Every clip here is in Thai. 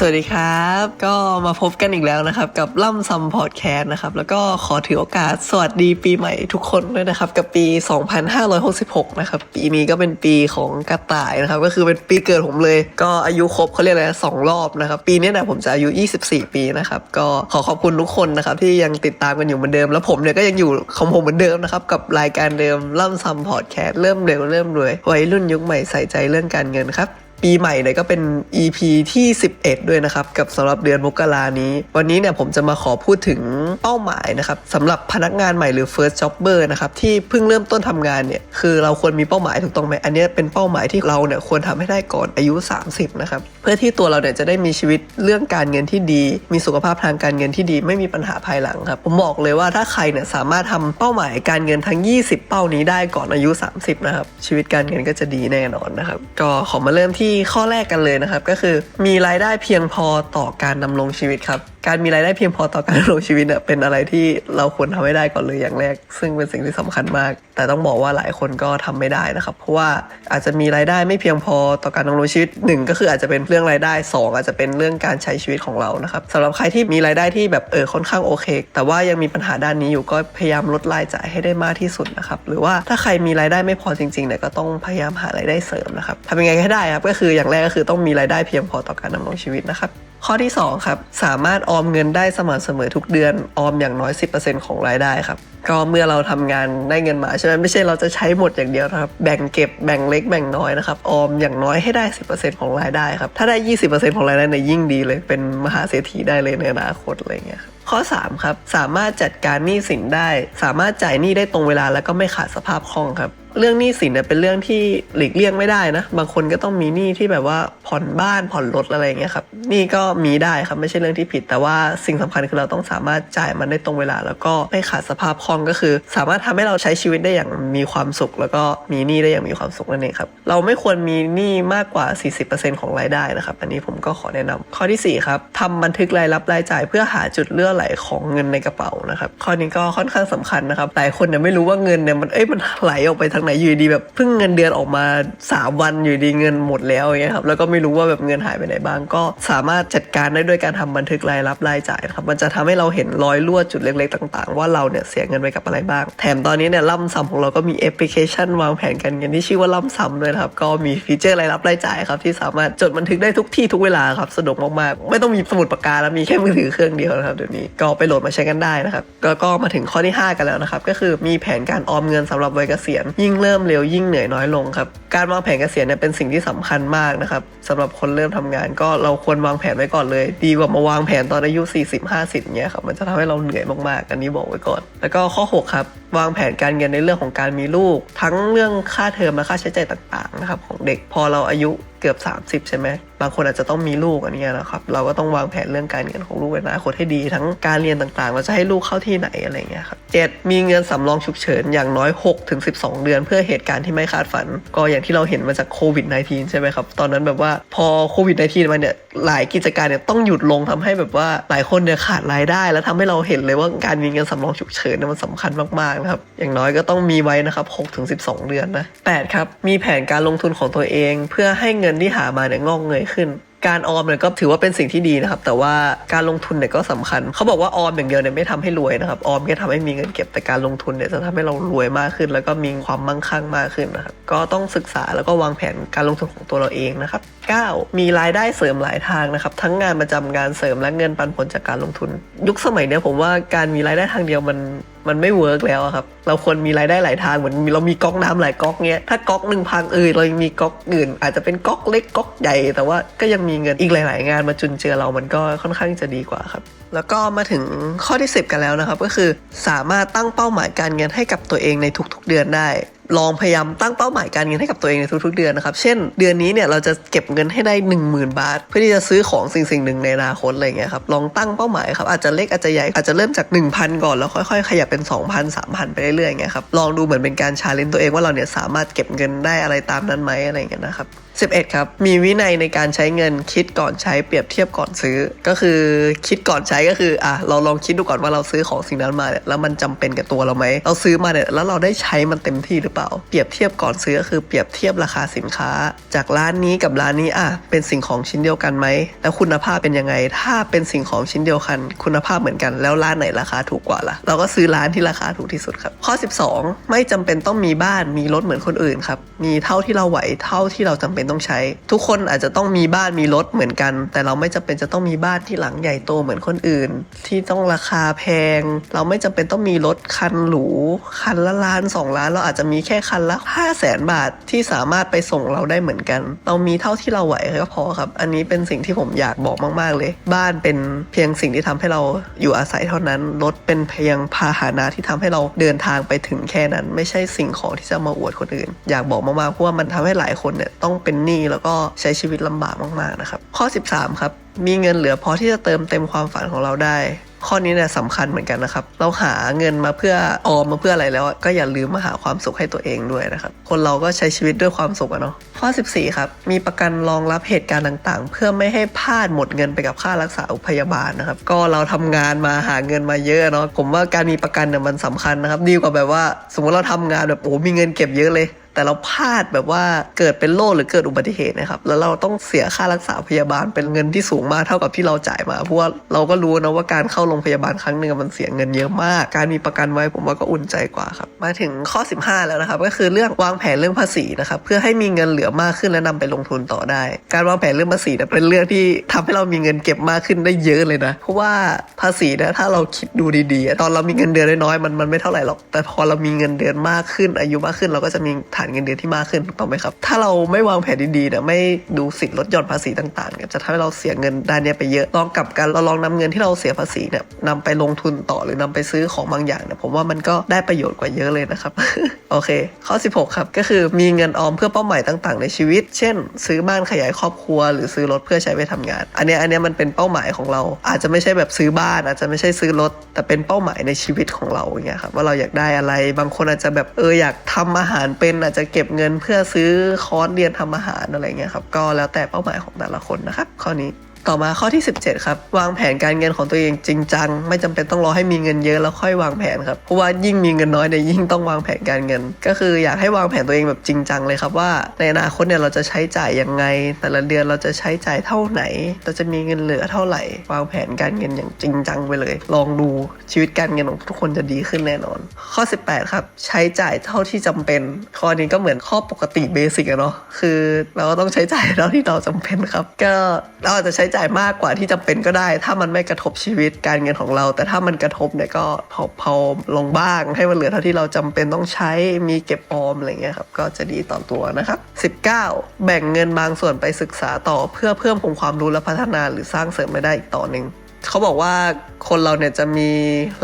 สวัสดีครับ ก็มาพบกันอีกแล้วนะครับ กับล่ำซัมพอดแคสต์นะครับ แล้วก็ขอถือโอกาสสวัสดีปีใหม่ทุกคนด้วยนะครับ กับปี 2566 นะครับ ปีนี้ก็เป็นปีของกระต่ายนะครับ ก็คือเป็นปีเกิดผมเลย ก็อายุครบเขาเรียกอะไรสองรอบนะครับ ปีนี้เนี่ยผมจะอายุ 24 ปีนะครับ ก็ขอขอบคุณทุกคนนะครับ ที่ยังติดตามกันอยู่เหมือนเดิม แล้วผมเนี่ยก็ยังอยู่ของผมเหมือนเดิมนะครับ กับรายการเดิมล่ำซัมพอดแคสต์เริ่มเร็วเริ่มรวยวัยรุ่นยุคใหม่ใส่ใจเรื่องการเงินครับ ปีใหม่เนี่ยก็เป็น EP ที่ 11 ด้วยนะครับ กับสำหรับเดือนมกรานี้ วันนี้เนี่ยผมจะมาขอพูดถึงเป้าหมายนะครับสำหรับพนักงานใหม่หรือ first jobber นะครับที่เพิ่งเริ่มต้นทำงานเนี่ยคือเราควรมีเป้าหมายถูกต้องไหมอันนี้เป็นเป้าหมายที่เราเนี่ยควรทำให้ได้ก่อนอายุ 30 นะครับ เพื่อที่ตัวเราเนี่ยจะได้มีชีวิตเรื่องการเงินที่ดี มีสุขภาพทางการเงินที่ดี ไม่มีปัญหาภายหลังครับผมบอกเลยว่าถ้าใครเนี่ยสามารถทำเป้าหมายการเงินทั้ง 20 เป้านี้ได้ก่อนอายุ 30 นะครับชีวิตการเงินก็จะดีแน่นอนนะครับก็ขอมาเริ่มที่ข้อแรกกันเลยนะครับ ก็คือมีรายได้เพียงพอต่อการดำรงชีวิตครับการมีรายได้เพียงพอต่อการดำรงชีวิตเนี่ยเป็นอะไรที่เราควรทำให้ได้ก่อนเลยอย่างแรก ซึ่งเป็นสิ่งที่สำคัญมาก แต่ต้องบอกว่าหลายคนก็ทำไม่ได้นะครับ เพราะว่าอาจจะมีรายได้ไม่เพียงพอต่อการดำรงชีวิตหนึ่งก็คืออาจจะเป็นเรื่องรายได้สองอาจจะเป็นเรื่องการใช้ชีวิตของเรานะครับสำหรับใครที่มีรายได้ที่แบบเออค่อนข้างโอเค แต่ว่ายังมีปัญหาด้านนี้อยู่ก็พยายามลดรายจ่ายให้ได้มากที่สุดนะครับหรือว่าถ้าใครมีรายได้ไม่พอจริงๆเนี่ยก็ต้องพยายามหารายได้เสริมนะครับทำยังไงให้ได้ครับก็คืออย่างแรกก็คือต้องมีรายได้เพียงพอต่อการดำรงชีวิตนะครับ ข้อที่ 2 ครับ สามารถออมเงินได้สม่ำเสมอทุกเดือน ออมอย่างน้อย 10%ของรายได้ครับ ก็เมื่อเราทำงานได้เงินมาใช่ไหมไม่ใช่เราจะใช้หมดอย่างเดียวนะครับ แบ่งเก็บแบ่งเล็กแบ่งน้อยนะครับออมอย่างน้อยให้ได้ 10%ของรายได้ครับ ถ้าได้ 20%ของรายได้เนี่ยยิ่งดีเลย เป็นมหาเศรษฐีได้เลยในอนาคตอะไรเงี้ยครับข้อ 3 ครับ สามารถจัดการหนี้สินได้ สามารถจ่ายหนี้ได้ตรงเวลาแล้วก็ไม่ขาดสภาพคล่องครับ เรื่องหนี้สินเนี่ยเป็นเรื่องที่หลีกเลี่ยงไม่ได้นะ บางคนก็ต้องมีหนี้ที่แบบว่าผ่อนบ้านผ่อนรถอะไรอย่างเงี้ยครับหนี่ก็มีได้ครับไม่ใช่เรื่องที่ผิด แต่ว่าสิ่งสำคัญคือเราต้องสามารถจ่ายมันได้ตรงเวลา แล้วก็ไม่ขาดสภาพคล่องก็คือ สามารถทำให้เราใช้ชีวิตได้อย่างมีความสุข แล้วก็มีหนี้ได้อย่างมีความสุขนั่นเองครับเราไม่ควรมีหนี้มากกว่า 40%ของรายได้นะครับอันนี้ผมก็ขอแนะนำข้อที่สี่ครับทำบันทึกรายรับรายจ่าย เพื่อหาจุดเลื่อไหลของเงินในกระเป๋านะครับข้อนี้ก็ค่อนข้างสำคัญนะครับหลายคนเนี่ยไม่รู้ว่าเงินเนี่ยมันเอ้ยมันไหลออกไปทางไหนอยู่ดีแบบเพิ่งเงินเดือนออกมา 3 วันอยู่ดีเงินหมดแล้วอย่างเงี้ยครับแล้วก็ไม่รู้ว่าแบบเงินหายไปไหนบ้าง ก็สามารถจัดการได้ด้วยการทำบันทึกรายรับรายจ่ายครับมันจะทำให้เราเห็นรอยรั่วจุดเล็กๆต่างๆ ว่าเราเนี่ยเสียเงินไปกับอะไรบ้าง แถมตอนนี้เนี่ยล่ำซ้ำของเราก็มีแอปพลิเคชันวางแผนการเงินที่ชื่อว่าล่ำซ้ำด้วยครับก็มีฟีเจอร์รายรับรายจ่ายครับที่สามารถจดบันทึกได้ทุกที่ทุกเวลาครับสะดวกมากๆไม่ต้องมีสมุดปากกาแล้วมีแค่มือถือเครื่องเดียวนะครับเดี๋ยวนี้ก็ไปโหลดมาใช้กันได้นะครับก็ก็มาถึงข้อที่ 5 กันแล้วนะครับก็คือมีแผนการออมเงินสำหรับวัยเกษียณยิ่งเริ่มเร็วยิ่งเหนื่อยน้อยลงครับ การวางแผนเกษียณเนี่ยเป็นสิ่งที่สำคัญมากนะครับสำหรับคนเริ่มทำงานก็เราควรวางแผนไว้ก่อนเลย ดีกว่ามาวางแผนตอนอายุ 40 50เงี้ยครับมันจะทำให้เราเหนื่อยมากๆ อันนี้บอกไว้ก่อน แล้วก็ข้อ 6 ครับ วางแผนการเงินในเรื่องของการมีลูก ทั้งเรื่องค่าเทอมและค่าใช้จ่ายต่างๆนะครับของเด็กพอเราอายุ เกือบ 30 ใช่ไหม บางคนอาจจะต้องมีลูกอันนี้นะครับ เราก็ต้องวางแผนเรื่องการเงินของลูกในอนาคตให้ดี ทั้งการเรียนต่างๆ เราจะให้ลูกเข้าที่ไหนอะไรเงี้ยครับเจ็ดมีเงินสำรองฉุกเฉินอย่างน้อย6ถึง12 เดือน เพื่อเหตุการณ์ที่ไม่คาดฝัน ก็อย่างที่เราเห็นมาจากโควิด -19 ใช่ไหมครับ ตอนนั้นแบบว่าพอโควิด -19 มาเนี่ยหลายกิจการเนี่ยต้องหยุดลงทำให้แบบว่าหลายคนเนี่ยขาดรายได้ แล้วทำให้เราเห็นเลยว่าการมีเงินสำรองฉุกเฉินเนี่ยมันสำคัญมากๆนะครับอย่างน้อยก็ต้องมีไว้นะครับ6ถึง12 เดือนนะแปดครับมีแผนการลงทุนของตัวเอง เพื่อให้เงินที่หามาเนี่ยงอกเงยขึ้น การออมเนี่ยก็ถือว่าเป็นสิ่งที่ดีนะครับ แต่ว่าการลงทุนเนี่ยก็สำคัญ เขาบอกว่าออมอย่างเดียวเนี่ยไม่ทำให้รวยนะครับ ออมแค่ทำให้มีเงินเก็บแต่การลงทุนเนี่ยจะทำให้เรารวยมากขึ้น แล้วก็มีความมั่งคั่งมากขึ้นนะครับ ก็ต้องศึกษาแล้วก็วางแผนการลงทุนของตัวเราเองนะครับ 9. มีรายได้เสริมหลายทางนะครับ ทั้งงานประจำงานเสริมและเงินปันผลจากการลงทุน ยุคสมัยเนี้ยผมว่าการมีรายได้ทางเดียวมัน มันไม่เวิร์กแล้วอะครับ เราควรมีรายได้หลายทางเหมือนเรามีก๊อกน้ำหลายก๊อกเงี้ยถ้าก๊อกหนึ่งพังเออเรายังมีก๊อกอื่น อาจจะเป็นก๊อกเล็กก๊อกใหญ่ แต่ว่าก็ยังมีเงินอีกหลาย ๆ งานมาจุนเจือเรามันก็ค่อนข้างจะดีกว่าครับ แล้วก็มาถึงข้อที่ 10 กันแล้วนะครับ ก็คือสามารถตั้งเป้าหมายการเงินให้กับตัวเองในทุก ๆ เดือนได้ ลองพยายามตั้งเป้าหมายการเงินให้กับตัวเองในทุกๆเดือนนะครับ เช่น เดือนนี้เนี่ยเราจะเก็บเงินให้ได้ 1 0,000 บาท เพื่อที่จะซื้อของสิ่งสิ่งหนึ่งในอนาคตอะไรเงี้ยครับ ลองตั้งเป้าหมายครับอาจจะเล็กอาจจะใหญ่อาจจะเริ่มจาก 1,000 ก่อนแล้วค่อยๆ ขยับเป็น 2,000 3,000 ไปเรื่อยๆเงี้ยครับ ลองดูเหมือนเป็นการชาเลนจ์ตัวเองว่าเราเนี่ยสามารถเก็บเงินได้อะไรตามนั้นไหมอะไรเงี้ยนะครับ 11 ครับ มีวินัยในการใช้เงินคิดก่อนใช้เปรียบเทียบก่อนซื้อ ก็คือคิดก่อนใช้ก็คืออะเราลองคิดดูก่อนว่าเราซื้อของสิ่งนั้นมาเนี่ยแล้วมันจำเป็นกับตัวเราไหมเราซื้อมาเนี่ยแล้วเราได้ใช้มันเต็มที่หรือเปล่า เปรียบเทียบก่อนซื้อก็คือเปรียบเทียบราคาสินค้า จากร้านนี้กับร้านนี้อะเป็นสิ่งของชิ้นเดียวกันไหมแล้วคุณภาพเป็นยังไง ถ้าเป็นสิ่งของชิ้นเดียวกัน คุณภาพเหมือนกันแล้วร้านไหนราคาถูกกว่าล่ะเราก็ซื้อร้านที่ราคาถูกที่สุดครับ ข้อ 12 ไม่จำเป็นต้องมีบ้านมีรถเหมือนคนอื่นครับมีเท่าที่เราไหวเท่าที่เราจำเป็นต้องใช้ ทุกคนอาจจะต้องมีบ้านมีรถเหมือนกัน แต่เราไม่จำเป็นจะต้องมีบ้านที่หลังใหญ่โตเหมือนคนอื่น ที่ต้องราคาแพง เราไม่จำเป็นต้องมีรถคันหรูคันละล้านสองล้าน เราอาจจะมีแค่คันละ5 0 0แสนบาทที่สามารถไปส่งเราได้เหมือนกัน เรามีเท่าที่เราไหวก็พอครับ อันนี้เป็นสิ่งที่ผมอยากบอกมาก ๆ เลย บ้านเป็นเพียงสิ่งที่ทำให้เราอยู่อาศัยเท่านั้น รถเป็นเพียงพาหนะที่ทำให้เราเดินทางไปถึงแค่นั้น ไม่ใช่สิ่งของที่จะมาอวดคนอื่น อยากบอกมากๆเพราะว่ามันทำให้หลายคนเนี่ยต้องเป็นหนี้แล้วก็ใช้ชีวิตลำบากมากๆนะครับ ข้อ 13 ครับ มีเงินเหลือพอที่จะเติมเต็มความฝันของเราได้ ข้อนี้เนี่ยสำคัญเหมือนกันนะครับ เราหาเงินมาเพื่อออมมาเพื่ออะไรแล้ว ก็อย่าลืมมาหาความสุขให้ตัวเองด้วยนะครับ คนเราก็ใช้ชีวิตด้วยความสุขอะเนาะข้อ 14 ครับ มีประกันรองรับเหตุการณ์ต่างๆ เพื่อไม่ให้พลาดหมดเงินไปกับค่ารักษาพยาบาลนะครับ ก็เราทำงานมาหาเงินมาเยอะเนาะผมว่าการมีประกันเนี่ยมันสำคัญนะครับ ดีกว่าแบบว่า สมมติเราทำงานแบบโอ้มีเงินเก็บเยอะเลย แต่เราพลาดแบบว่าเกิดเป็นโรคหรือเกิดอุบัติเหตุนะครับ แล้วเราต้องเสียค่ารักษาพยาบาลเป็นเงินที่สูงมากเท่ากับที่เราจ่ายมา เพราะว่าเราก็รู้นะว่าการเข้าโรงพยาบาลครั้งหนึ่งมันเสียเงินเยอะมาก การมีประกันไว้ผมว่าก็อุ่นใจกว่าครับ มาถึงข้อ 15 แล้วนะครับ ก็คือเรื่องวางแผนเรื่องภาษีนะครับเพื่อให้มีเงินเหลือมากขึ้นและนำไปลงทุนต่อได้ การวางแผนเรื่องภาษีเป็นเรื่องที่ทำให้เรามีเงินเก็บมากขึ้นได้เยอะเลยนะ เพราะว่าภาษีนี่ยถ้าเราคิดดูดีๆ ตอนเรามีเงินเดือนน้อยๆมันมันไม่เท่าไหร่หรอก แต่พอเรามีเงินเดือนมากขึ้นอายุมากขึ้นเราก็จะมีฐานเงินเดือนที่มากขึ้นถูกต้องไหมครับ ถ้าเราไม่วางแผนดีๆเนี่ยไม่ดูสิทธิ์ลดหย่อนภาษีต่างๆเนี่ยจะทำให้เราเสียเงินด้านนี้ไปเยอะลองกลับกันเราลองนำเงินที่เราเสียภาษีเนี่ยนำไปลงทุนต่อหรือนำไปซื้อของบางอย่างเนี่ยผมว่ามันก็ได้ประโยชน์กว่าเยอะเลยนะครับ โอเค ข้อ 16 ครับ ก็คือมีเงินออมเพื่อเป้าหมายต่างๆ ในชีวิต เช่น ซื้อบ้านขยายครอบครัว หรือซื้อรถเพื่อใช้ไปทำงาน อันนี้อันนี้มันเป็นเป้าหมายของเรา อาจจะไม่ใช่แบบซื้อบ้าน อาจจะไม่ใช่ซื้อรถ แต่เป็นเป้าหมายในชีวิตของเราอย่างเงี้ยครับว่าเราอยากได้อะไรบางคนอาจจะแบบเอออยากทำอาหารเป็นอาจจะจะเก็บเงินเพื่อซื้อคอร์สเรียนทำอาหารอะไรเงี้ยครับ ก็แล้วแต่เป้าหมายของแต่ละคนนะครับข้อนี้ ต่อมาข้อที่ 17 ครับ วางแผนการเงินของตัวเองจริงจัง ไม่จำเป็นต้องรอให้มีเงินเยอะแล้วค่อยวางแผนครับเพราะว่ายิ่งมีเงินน้อยเนี่ยยิ่งต้องวางแผนการเงิน ก็คืออยากให้วางแผนตัวเองแบบจริงจังเลยครับว่า ในอนาคตเนี่ยเราจะใช้จ่ายยังไง แต่ละเดือนเราจะใช้จ่ายเท่าไหนเราจะมีเงินเหลือเท่าไหร่ วางแผนการเงินอย่างจริงจังไปเลย ลองดูชีวิตการเงินของทุกคนจะดีขึ้นแน่นอน ข้อ 18 ครับ ใช้จ่ายเท่าที่จำเป็น ข้อนี้ก็เหมือนข้อปกติเบสิกอะเนาะคือเราก็ต้องใช้จ่ายเท่าที่เราจำเป็นครับ ก็เราอาจจะใช้จ่ายมากกว่าที่จำเป็นก็ได้ ถ้ามันไม่กระทบชีวิตการเงินของเรา แต่ถ้ามันกระทบเนี่ยก็พอพอลงบ้าง ให้มันเหลือเท่าที่เราจำเป็นต้องใช้มีเก็บออมอะไรเงี้ยครับก็จะดีต่อตัวนะครับ19 แบ่งเงินบางส่วนไปศึกษาต่อเพื่อเพิ่มองความรู้และพัฒนาหรือสร้างเสริมไม่ได้อีกต่อหนึ่ง เขาบอกว่าคนเราเนี่ยจะมี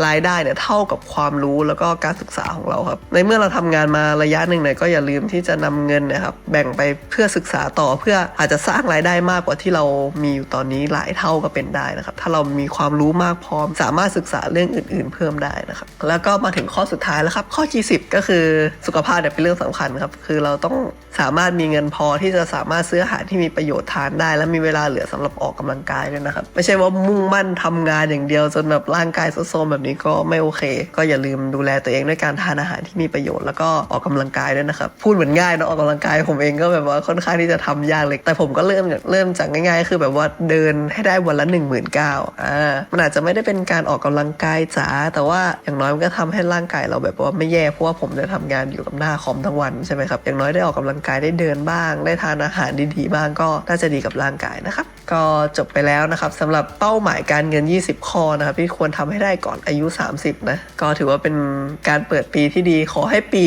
รายได้เนี่ยเท่ากับความรู้แล้วก็การศึกษาของเราครับ ในเมื่อเราทำงานมาระยะหนึ่งเนี่ยก็อย่าลืมที่จะนำเงินนะครับแบ่งไปเพื่อศึกษาต่อเพื่ออาจจะสร้างรายได้มากกว่าที่เรามีอยู่ตอนนี้หลายเท่าก็เป็นได้นะครับ ถ้าเรามีความรู้มากพอสามารถศึกษาเรื่องอื่น ๆ เพิ่มได้นะครับ แล้วก็มาถึงข้อสุดท้ายแล้วครับข้อที่10 ก็คือสุขภาพเนี่ยเป็นเรื่องสำคัญครับคือเราต้องสามารถมีเงินพอที่จะสามารถซื้ออาหารที่มีประโยชน์ทานได้ และมีเวลาเหลือสำหรับออกกำลังกายด้วยนะครับ ไม่ใช่ว่ามุ่งมั่นทำงานอย่างเดียวจนแบบร่างกายโซมแบบนี้ก็ไม่โอเค ก็อย่าลืมดูแลตัวเองด้วยการทานอาหารที่มีประโยชน์แล้วก็ออกกำลังกายด้วยนะครับพูดเหมือนง่ายเนะออกกำลังกายผมเองก็แบบว่าค่อนข้างที่จะทำยากเลยแต่ผมก็เริ่มเริ่มจากง่ายๆ คือแบบว่าเดินให้ได้วันละ1 9 0 0 0อ่ามันอาจจะไม่ได้เป็นการออกกำลังกายจ๋าแต่ว่าอย่างน้อยมันก็ทำให้ร่างกายเราแบบว่าไม่แย่เพราะว่าผมจะทำงานอยู่กับหน้าคอมทั้งวันใช่ไหมครับอย่างน้อยได้ออกกำลังกายได้เดินบ้าง ได้ทานอาหารดีๆบ้างก็น่าจะดีกับร่างกายนะครับ ก็จบไปแล้วนะครับสำหรับเป้าหมายการเงิน 20 ข้อนะครับที่ควรทำให้ได้ก่อนอายุ 30 นะ ก็ถือว่าเป็นการเปิดปีที่ดี ขอให้ปี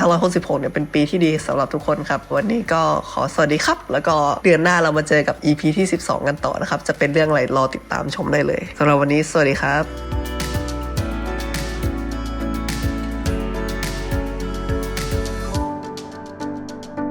2566 เนี่ยเป็นปีที่ดีสำหรับทุกคนครับ วันนี้ก็ขอสวัสดีครับ แล้วก็เดือนหน้าเรามาเจอกับ EP ที่ 12 กันต่อนะครับ จะเป็นเรื่องอะไรรอติดตามชมได้เลยสำหรับวันนี้สวัสดีครับ